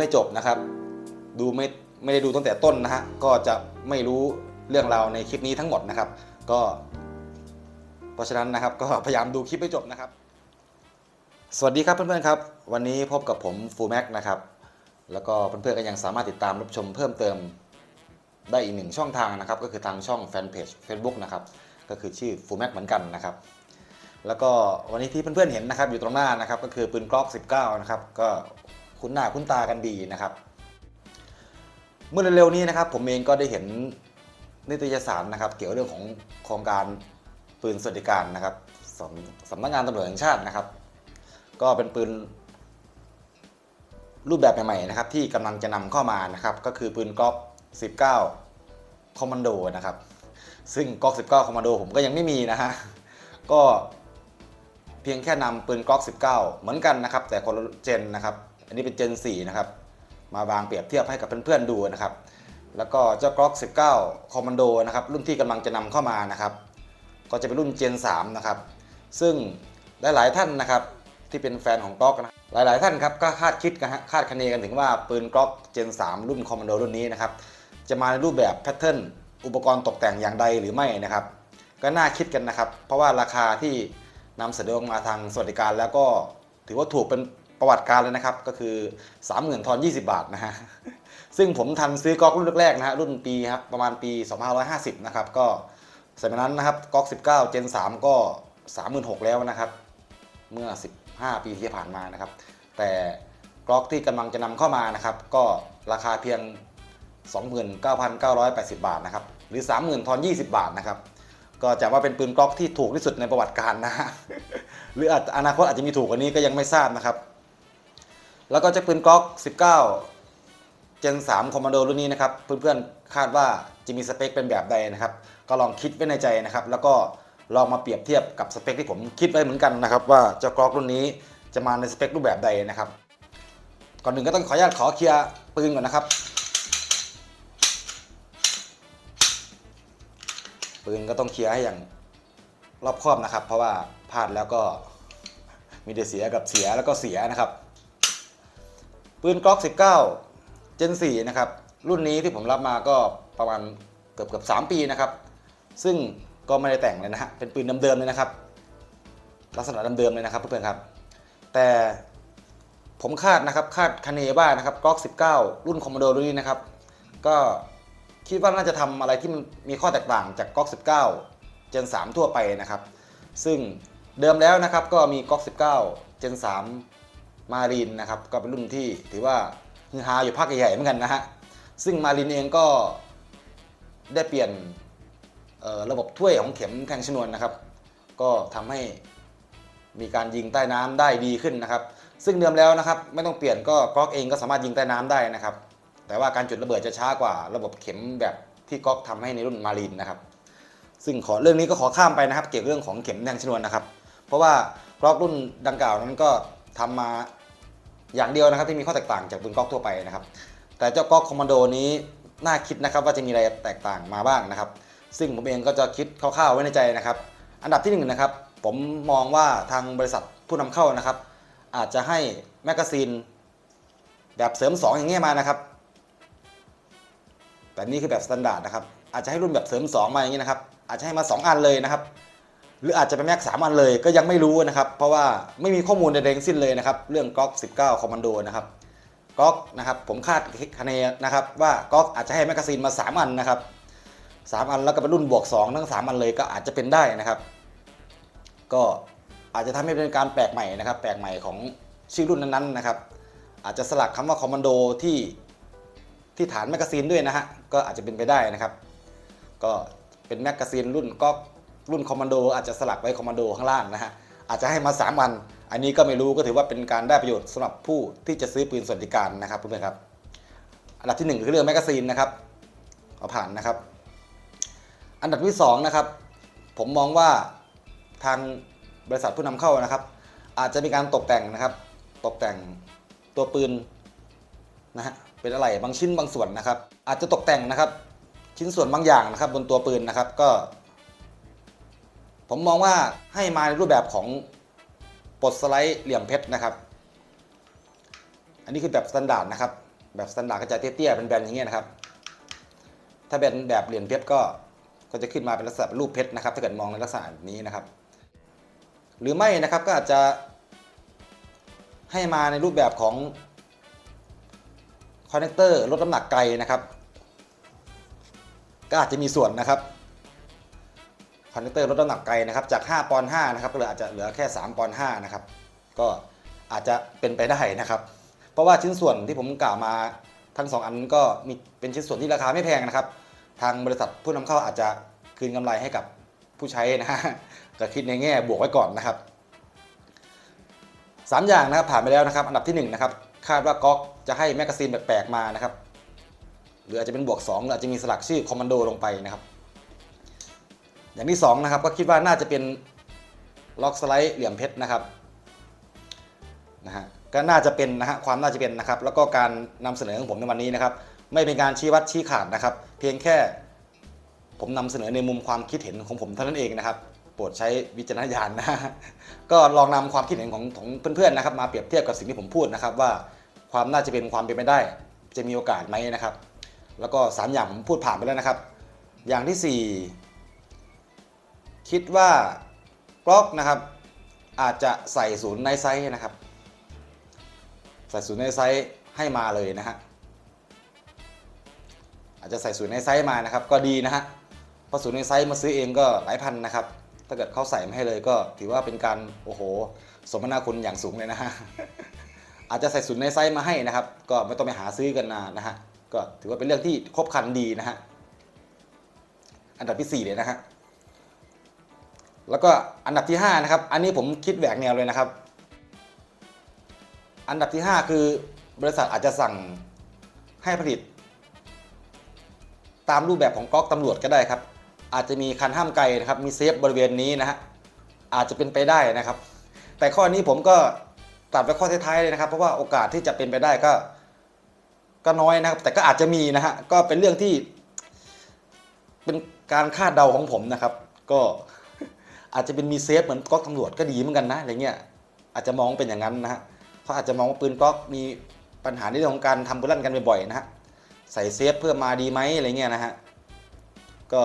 ไม่จบนะครับ ดูไม่ไม่ได้ดูตั้งแต่ต้นนะฮะก็จะไม่รู้เรื่องราวในคลิปนี้ทั้งหมดนะครับ ก็ เพราะฉะนั้นนะครับก็พยายามดูคลิปให้จบนะครับ สวัสดีครับเพื่อนๆครับ วันนี้พบกับผมฟูแม็กนะครับแล้วก็เพื่อนๆก็ยังสามารถติดตามรับชมเพิ่มเติมได้อีกหนึ่งช่องทางนะครับ ก็คือทางช่องแฟนเพจ Facebook นะครับก็คือชื่อฟูแม็กเหมือนกันนะครับแล้วก็วันนี้ที่เพื่อนๆเห็นนะครับอยู่ตรงหน้านะครับก็คือปืนกล็อก 19 นะครับก็ คุ้นหน้าคุ้นตากันดีนะครับ เมื่อเร็วๆนี้นะครับ ผมเองก็ได้เห็นนิตยสารนะครับ เกี่ยวกับเรื่องของโครงการปืนสวัสดิการนะครับสำสำนักงานตำรวจแห่งชาตินะครับ ก็เป็นปืนรูปแบบใหม่ๆนะครับ ที่กำลังจะนำเข้ามานะครับ ก็คือปืนกล็อก 19 คอมมานโดนะครับ ซึ่งกล็อก 19 คอมมานโดผมก็ยังไม่มีนะฮะก็เพียงแค่นำปืนกล็อก 19 เหมือนกันนะครับ แต่คนละเจนนะครับ อันนี้เป็นเจน4นะครับ มาวางเปรียบเทียบให้กับเพื่อนๆดูนะครับ แล้วก็เจ้ากล็อก 19คอมมานโดนะครับ รุ่นที่กำลังจะนำเข้ามานะครับ ก็จะเป็นรุ่นเจน3นะครับ ซึ่งหลายๆท่านนะครับที่เป็นแฟนของกล็อกนะหลายๆท่านครับก็คาดคิดกันคาดคะเนกันถึงว่าปืนกล็อกเจน3รุ่นคอมมานโดรุ่นนี้นะครับจะมาในรูปแบบแพทเทิร์นอุปกรณ์ตกแต่งอย่างใดหรือไม่นะครับ ก็น่าคิดกันนะครับ เพราะว่าราคาที่นำเสนอออกมาทางสวัสดิการแล้วก็ถือว่าถูกเป็น ประวัติการเลยนะครับ ก็คือ30,000ทอน20 บาทนะฮะซึ่งผมทันซื้อก๊อกรุ่นแรกๆนะฮะรุ่นปีครับประมาณปี 2550 นะครับ ก็สมัยนั้นนะครับก๊อก 19 Gen 3 ก็ 36,000 แล้วนะครับ เมื่อ 15 ปีที่ผ่านมานะครับ แต่กล็อกที่กำลังจะนำเข้ามานะครับ ก็ราคาเพียง 29,980 บาทนะครับ หรือ 30,000ทอน20 บาทนะครับก็จะว่าเป็นปืนกล็อกที่ถูกที่สุดในประวัติการนะฮะ หรืออาจอนาคตอาจจะมีถูกกว่านี้ก็ยังไม่ทราบนะครับ แล้วก็จะปืนกล็อก 19 Gen 3 Commando รุ่นนี้นะครับ เพื่อนๆ คาดว่าจะมีสเปคเป็นแบบใดนะครับ ก็ลองคิดไว้ในใจนะครับ แล้วก็ลองมาเปรียบเทียบกับสเปคที่ผมคิดไว้เหมือนกันนะครับ ว่าเจ้ากล็อกรุ่นนี้จะมาในสเปครูปแบบใดนะครับ ก่อนหนึ่งก็ต้องขออนุญาตขอเคลียร์ปืนก่อนนะครับ ปืนก็ต้องเคลียร์ให้อย่างรอบคอบนะครับ เพราะว่าพลาดแล้วก็มีแต่เสียกับเสียแล้วก็เสียนะครับ ปืนกล็อก 19 Gen 4นะครับ รุ่นนี้ที่ผมรับมาก็ประมาณเกือบเกือบ3ปีนะครับ ซึ่งก็ไม่ได้แต่งเลยนะฮะ เป็นปืนเดิมๆเลยนะครับ ลักษณะเดิมๆเลยนะครับเพื่อนๆครับ แต่ผมคาดนะครับคาดคะเนว่านะครับกล็อก 19 รุ่นคอมม d โดรุ่นนี้นะครับ ก็คิดว่าน่าจะทำอะไรที่มันมีข้อแตกต่างจากก๊อก 19 Gen 3ทั่วไปนะครับ ซึ่งเดิมแล้วนะครับก็มีก๊อก 19 Gen 3 มารีนนะครับก็เป็นรุ่นที่ถือว่าฮือฮาอยู่ภาคใหญ่ๆเหมือนกันนะฮะซึ่งมารีนเองก็ได้เปลี่ยนระบบถ้วยของเข็มแทงชนวนนะครับ ก็ทำให้มีการยิงใต้น้ำได้ดีขึ้นนะครับ ซึ่งเดิมแล้วนะครับ ไม่ต้องเปลี่ยนก็ก๊อกเองก็สามารถยิงใต้น้ำได้นะครับ แต่ว่าการจุดระเบิดจะช้ากว่าระบบเข็มแบบที่ก๊อกทำให้ในรุ่นมารีนนะครับ ซึ่งขอเรื่องนี้ก็ขอข้ามไปนะครับ เกี่ยวกับเรื่องของเข็มแทงชนวนนะครับ เพราะว่ากล็อกรุ่นดังกล่าวนั้นก็ทำมา อย่างเดียวนะครับที่มีข้อแตกต่างจากปืนก๊อกทั่วไปนะครับ แต่เจ้าก๊อกคอมมานโดนี้น่าคิดนะครับว่าจะมีอะไรแตกต่างมาบ้างนะครับ ซึ่งผมเองก็จะคิดคร่าวๆไว้ในใจนะครับ อันดับที่หนึ่งนะครับ ผมมองว่าทางบริษัทผู้นำเข้านะครับ อาจจะให้แมกกาซีนแบบเสริม 2 อย่างเงี้ยมานะครับแต่นี่คือแบบสแตนดาร์ดนะครับอาจจะให้รุ่นแบบเสริม 2 มาอย่างนี้นะครับ อาจจะให้มา 2 อันเลยนะครับ หรืออาจจะเป็นแม็กสามอันเลยก็ยังไม่รู้นะครับ เพราะว่าไม่มีข้อมูลใดๆทั้งสิ้นเลยนะครับ เรื่องก๊อก 19 คอมมานโดนะครับก๊อกนะครับผมคาดคะเนนะครับว่าก๊อกอาจจะให้แมกกาซีนมา 3 อันนะครับ 3 อันแล้วก็เป็นรุ่นบวก 2 ทั้ง 3 อันเลยก็อาจจะเป็นได้นะครับ ก็อาจจะทำให้เป็นการแปลกใหม่นะครับ แปลกใหม่ของชื่อรุ่นนั้นๆนะครับ อาจจะสลักคำว่าคอมมานโดที่ที่ฐานแมกกาซีนด้วยนะฮะก็อาจจะเป็นไปได้นะครับ ก็เป็นแมกกาซีนรุ่นก็ รุ่นคอมมานโดอาจจะสลักไว้คอมมานโดข้างล่างนะฮะอาจจะให้มา 3 อัน อันนี้ก็ไม่รู้ก็ถือว่าเป็นการได้ประโยชน์สำหรับผู้ที่จะซื้อปืนสวัสดิการนะครับเพื่อนๆครับ อันดับที่หนึ่งคือเรื่องแมกกาซีนนะครับขอผ่านนะครับ อันดับที่สองนะครับผมมองว่าทางบริษัทผู้นำเข้านะครับ อาจจะมีการตกแต่งนะครับ ตกแต่งตัวปืนนะฮะเป็นอะไรบางชิ้นบางส่วนนะครับ อาจจะตกแต่งนะครับ ชิ้นส่วนบางอย่างนะครับ บนตัวปืนนะครับ ก็ ผมมองว่าให้มาในรูปแบบของปลดสไลด์เหลี่ยมเพชรนะครับ อันนี้คือแบบสแตนดาร์ดนะครับ แบบสแตนดาร์ดก็จะเตี้ยๆเป็นแบนอย่างเงี้ยนะครับ ถ้าเป็นแบบเหรียญเพชรก็ก็จะขึ้นมาเป็นลักษณะรูปเพชรนะครับ ถ้าเกิดมองในลักษณะนี้นะครับ หรือไม่นะครับก็อาจจะให้มาในรูปแบบของคอนเนคเตอร์ลดน้ำหนักไกลนะครับ ก็อาจจะมีส่วนนะครับ คอนเนคเตอร์ลดน้ำหนักไกลนะครับจาก 5 ปอนด์5นะครับก็เลือาจจะเหลือแค่ 3 ปอนด์5นะครับก็อาจจะเป็นไปได้นะครับ เพราะว่าชิ้นส่วนที่ผมกล่าวมาทั้งสองอันก็มีเป็นชิ้นส่วนที่ราคาไม่แพงนะครับ ทางบริษัทผู้นำเข้าอาจจะคืนกำไรให้กับผู้ใช้นะฮะก็คิดในแง่บวกไว้ก่อนนะครับสามอย่างนะครับผ่านไปแล้วนะครับ อันดับที่หนึ่งนะครับคาดว่าก๊อกจะให้แมกกาซีนแปลกๆมานะครับ หรืออาจจะเป็นบวก2หรืออาจจะมีสลักชื่อคอมมานโดลงไปนะครับ อย่างที่สองนะครับก็คิดว่าน่าจะเป็นล็อกสไลด์เหลี่ยมเพชรนะครับนะฮะก็น่าจะเป็นนะฮะความน่าจะเป็นนะครับ แล้วก็การนำเสนอของผมในวันนี้นะครับ ไม่เป็นการชี้วัดชี้ขาดนะครับ เพียงแค่ผมนำเสนอในมุมความคิดเห็นของผมเท่านั้นเองนะครับ โปรดใช้วิจารณญาณนะก็ลองนำความคิดเห็นของของเพื่อนๆนะครับ มาเปรียบเทียบกับสิ่งที่ผมพูดนะครับ ว่าความน่าจะเป็นความเป็นไปได้ จะมีโอกาสไหมนะครับ แล้วก็สามอย่างผมพูดผ่านไปแล้วนะครับ อย่างที่สี่ คิดว่ากล็อกนะครับอาจจะใส่ศูนย์ในไซส์นะครับ ใส่ศูนย์ในไซส์ให้มาเลยนะฮะอาจจะใส่ศูนย์ในไซส์มานะครับ ก็ดีนะฮะเพราะศูนย์ในไซส์มาซื้อเองก็หลายพันนะครับ ถ้าเกิดเขาใส่มาให้เลยก็ถือว่าเป็นการโอ้โห สมนาคุณอย่างสูงเลยนะฮะอาจจะใส่ศูนย์ในไซส์มาให้นะครับ ก็ไม่ต้องไปหาซื้อกันนานนะฮะก็ถือว่าเป็นเรื่องที่ครบครันดีนะฮะอันดับที่ 4 เลยนะฮะ แล้วก็อันดับที่5นะครับอันนี้ผมคิดแหวกแนวเลยนะครับ อันดับที่ 5 คือบริษัทอาจจะสั่งให้ผลิต ตามรูปแบบของก๊อกตำรวจก็ได้ครับ อาจจะมีคันห้ามไกลนะครับ มีเซฟบริเวณนี้นะฮะอาจจะเป็นไปได้นะครับ แต่ข้อนี้ผมก็ตัดไว้ข้อท้ายๆเลยนะครับ เพราะว่าโอกาสที่จะเป็นไปได้ก็ ก็น้อยนะครับ แต่ก็อาจจะมีนะฮะก็เป็นเรื่องที่ เป็นการคาดเดาของผมนะครับ ก็ อาจจะเป็นมีเซฟเหมือนก๊อกตำรวจก็ดีเหมือนกันนะอะไรเงี้ยอาจจะมองเป็นอย่างนั้นนะฮะเขาอาจจะมองว่าปืนก๊อกมีปัญหาในเรื่องของการทำปืนลั่นกันบ่อยๆนะฮะใส่เซฟเพื่อมาดีไหมอะไรเงี้ยนะฮะก็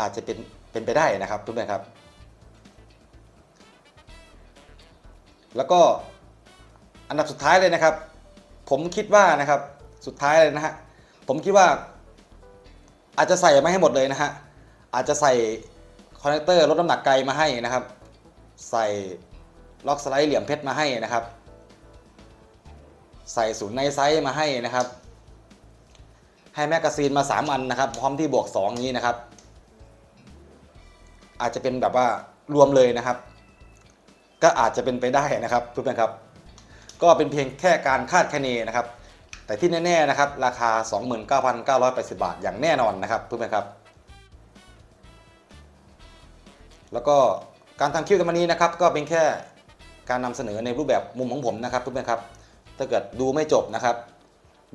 อาจจะเป็นเป็นไปได้นะครับทุกท่านครับ แล้วก็อันดับสุดท้ายเลยนะครับ ผมคิดว่านะครับสุดท้ายเลยนะฮะผมคิดว่าอาจจะใส่ไมาให้หมดเลยนะฮะอาจจะใส่ คอนเนคเตอร์ลดน้ำหนักไกลมาให้นะครับ ใส่ล็อกสไลด์เหลี่ยมเพชรมาให้นะครับ ใส่ศูนย์ในไซส์มาให้นะครับ ให้แมกกาซีนมา 3 อันนะครับ พร้อมที่บวก 2 นี้นะครับ อาจจะเป็นแบบว่ารวมเลยนะครับ ก็อาจจะเป็นไปได้นะครับทุกท่านครับ ก็เป็นเพียงแค่การคาดคะเนนะครับ แต่ที่แน่ๆนะครับ ราคา 29,980 บาทอย่างแน่นอนนะครับเพื่อนๆครับ แล้วก็การทำคลิปในวันนี้นะครับก็เป็นแค่การนำเสนอในรูปแบบมุมของผมนะครับเพื่อนๆครับ ถ้าเกิดดูไม่จบนะครับ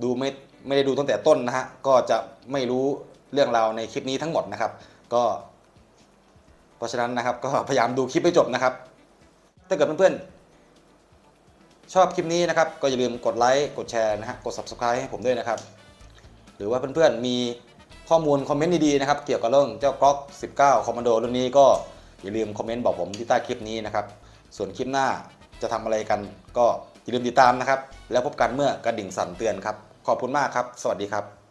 ดูไม่ไม่ได้ดูตั้งแต่ต้นนะฮะก็จะไม่รู้เรื่องราวในคลิปนี้ทั้งหมดนะครับ ก็ เพราะฉะนั้นนะครับก็พยายามดูคลิปให้จบนะครับ ถ้าเกิดเพื่อนๆ ชอบคลิปนี้นะครับ ก็อย่าลืมกดไลค์กดแชร์นะฮะกด subscribe ให้ผมด้วยนะครับ หรือว่าเพื่อนๆมีข้อมูลคอมเมนต์ดีๆนะครับ เกี่ยวกับเรื่องเจ้ากล็อก 19 คอมมานโดรุ่นนี้ก็ อย่าลืมคอมเมนต์บอกผมที่ใต้คลิปนี้นะครับ ส่วนคลิปหน้าจะทำอะไรกันก็อย่าลืมติดตามนะครับ แล้วพบกันเมื่อกระดิ่งสั่นเตือนครับ ขอบคุณมากครับ สวัสดีครับ